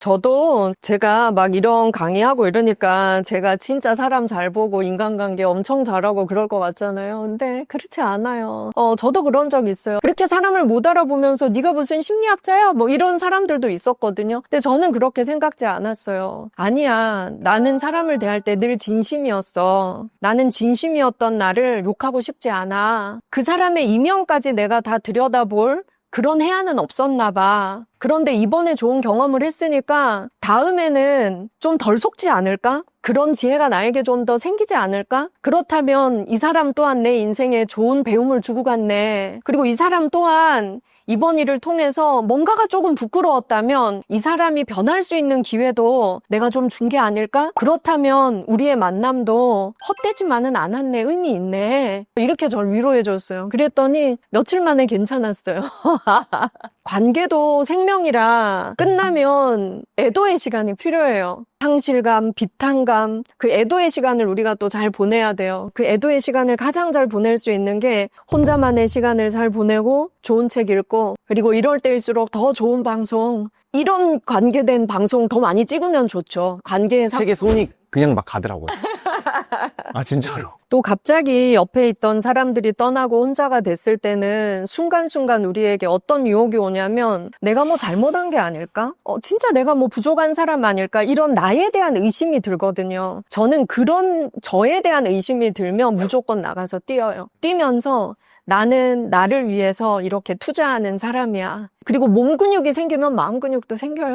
저도 제가 막 이런 강의하고 이러니까 제가 진짜 사람 잘 보고 인간관계 엄청 잘하고 그럴 것 같잖아요. 근데 그렇지 않아요. 어, 저도 그런 적 있어요. 그렇게 사람을 못 알아보면서 네가 무슨 심리학자야? 뭐 이런 사람들도 있었거든요. 근데 저는 그렇게 생각지 않았어요. 아니야. 나는 사람을 대할 때 늘 진심이었어. 나는 진심이었던 나를 욕하고 싶지 않아. 그 사람의 이면까지 내가 다 들여다볼 그런 해안은 없었나 봐. 그런데 이번에 좋은 경험을 했으니까 다음에는 좀 덜 속지 않을까? 그런 지혜가 나에게 좀 더 생기지 않을까? 그렇다면 이 사람 또한 내 인생에 좋은 배움을 주고 갔네. 그리고 이 사람 또한 이번 일을 통해서 뭔가가 조금 부끄러웠다면 이 사람이 변할 수 있는 기회도 내가 좀 준 게 아닐까? 그렇다면 우리의 만남도 헛되지만은 않았네. 의미 있네. 이렇게 저를 위로해 줬어요. 그랬더니 며칠 만에 괜찮았어요. 관계도 생명이라 끝나면 애도의 시간이 필요해요. 상실감, 비탄감, 그 애도의 시간을 우리가 또 잘 보내야 돼요. 그 애도의 시간을 가장 잘 보낼 수 있는 게 혼자만의 시간을 잘 보내고 좋은 책 읽고 그리고 이럴 때일수록 더 좋은 방송 이런 관계된 방송 더 많이 찍으면 좋죠. 관계의 사- 책에 손이 그냥 막 가더라고요. 아 진짜로. 또 갑자기 옆에 있던 사람들이 떠나고 혼자가 됐을 때는 순간순간 우리에게 어떤 유혹이 오냐면 내가 뭐 잘못한 게 아닐까? 어, 진짜 내가 뭐 부족한 사람 아닐까? 이런 나에 대한 의심이 들거든요. 저는 그런 저에 대한 의심이 들면 무조건 나가서 뛰어요. 뛰면서 나는 나를 위해서 이렇게 투자하는 사람이야. 그리고 몸 근육이 생기면 마음 근육도 생겨요.